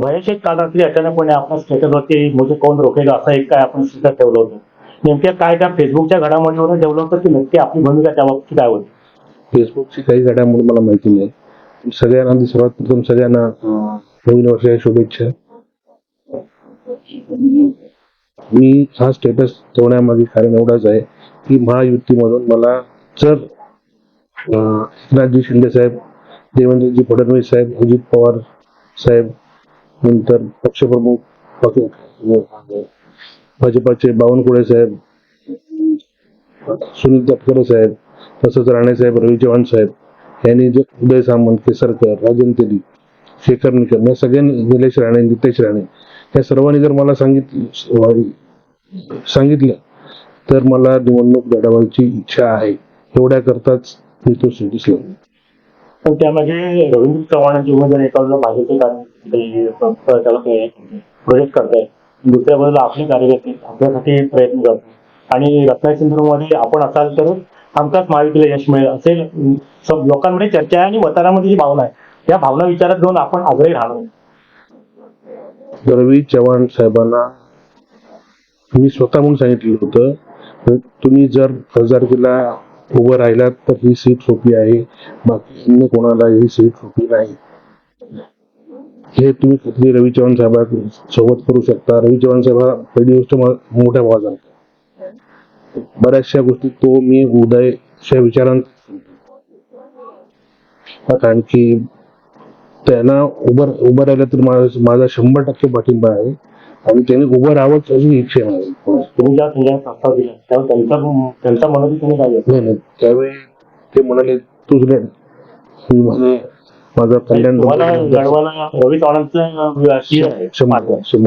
काल रात्री अचानकपणे आपण स्टेटसवरती मुझे कोण रोकेगा? असं एक काय आपण स्टेटस ठेवलं होतं. नेमक्या काय त्या फेसबुकच्या घडामोडीवरून ठेवलं होतं की नक्की आपली भूमिका त्या बाबतीत काय होती? फेसबुकची काही घडामोडी मला माहिती नाही. सगळ्यांना आधी सर्वात प्रथम सगळ्यांना नवीन वर्षाच्या शुभेच्छा. मी हा स्टेटस ठेवण्यामागे कारण एवढाच आहे की महायुतीमधून मला जर एकनाथजी शिंदे साहेब देवेंद्रजी फडणवीस साहेब अजित पवार साहेब नंतर पक्षप्रमुख भाजपाचे बावनकुळे साहेब सुनील तटकरे साहेब तसंच राणे साहेब रवी चव्हाण साहेब यांनी जे उदय सामंत केसरकर राजन तेली शेखर निकम या सगळ्यांनी निलेश राणे नितेश राणे या सर्वांनी जर मला सांगितलं सांगितलं तर मला निवडणूक लढवायची इच्छा आहे. एवढ्या करताच मी तो दिसलो पण त्यामध्ये रवींद्र चव्हाणांची उमेदवारी एका बाजूला भाजपचे त्याला प्रोजेक्ट करताय दुसऱ्या बाजूला आपले कार्यकर्ते आपल्यासाठी प्रयत्न करतात. आणि रत्नागिरीमध्ये आपण असाल तर हमखास महायुतीला यश मिळेल असे सब लोकांमध्ये चर्चा आहे आणि वतारामध्ये जी भावना आहे या भावना विचारात घेऊन आपण आग्रही राहणार रवी चव्हाण साहेबांना मी स्वतः म्हणून सांगितलं होतं तुम्ही जर खासदारकीला उभं राहिलात तर ही सीट सोपी आहे. बाकी अन्य कोणाला ही सीट सोपी नाही. हे तुम्ही कुठली रवी चव्हाण साहेबा सोबत करू शकता. रवी चव्हाण साहेबा पहिली गोष्ट मोठ्या भावाचा बऱ्याचशा गोष्टी तो मी उदयच्या विचारांत कारण की त्यांना उभं उभं राहिलं तर माझा शंभर टक्के पाठिंबा आहे. आणि त्याने उभं राहावंच अशी इच्छा आहे. माझी. तुम्ही ज्या संजय प्रस्ताव दिला त्यावर त्यांचा त्यांचा मनोरी तुम्ही काय? नाही नाही. त्यावेळी ते म्हणाले तुझ लढ मी म्हणे माझा कल्याण तुम्हाला लढवायला रवी चव्हाणांचं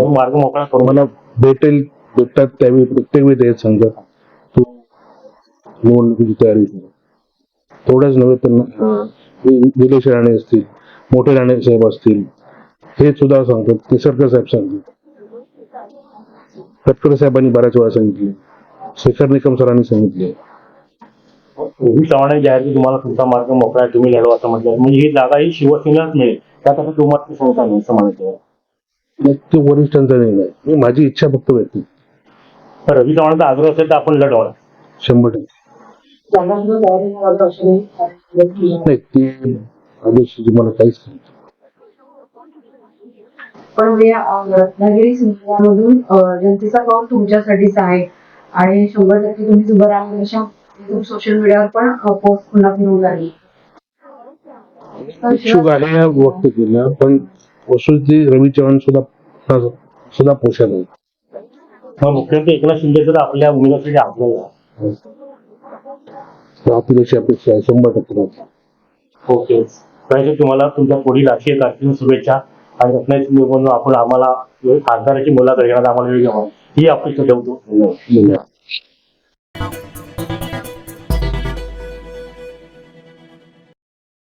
मार्ग. मोकळा करून मला भेटेल भेटतात त्यावेळी प्रत्येक वेळी तेच सांगतात तू निवडणुकीची तयारी कर. तेवढंच नव्हे निलेश राणे असतील मोठे राणे साहेब असतील हे सुद्धा सांगतात केसरकर साहेब सांगतात. तटकरे साहेबांनी बऱ्याच वेळा सांगितले. शेखर निकम सरांनी सांगितले. रवी चव्हाण जाहीर की तुम्हाला तुमचा मार्ग मोकळा तुम्ही लढवा असं म्हटलं. म्हणजे ही जागा ही शिवसेनेलाच मिळेल त्यासाठी तुम्हाला शंका नाही असं म्हणायचं ते वरिष्ठांचा निर्णय मी माझी इच्छा फक्त व्यक्त रवी चव्हाणांचा आग्रह असेल तर आपण लढवणार शंभर टक्के. नाही ते आदेशाची मला काहीच पण या रत्नागिरी सिंधुदुर्गमधून जनतेचा कौल तुमच्यासाठीच आहे. आणि शंभर टक्के तुम्ही राहणार अशा सोशल मीडियावर पण पोस्ट पुन्हा फिरून लागली इच्छुक आहे हा व्यक्त केला पण वस्तुस्थिती रवी चव्हाण सुद्धा सुद्धा पोषक आहे मग मुख्यमंत्री एकनाथ शिंदे तर आपल्या उमेदवारासाठी आपल्याला अशी अपेक्षा आहे शंभर टक्के. ओके. पाहिजे तुम्हाला तुमच्या पुढील राजकीय कारकिर्दी शुभेच्छा. आणि रत्नागिरी निवडणूक आपण आम्हाला म्हणजे खासदाराची मुलाखत घेण्यात आम्हाला वेळ घ्यावा ही अपेक्षा ठेवतो धन्यवाद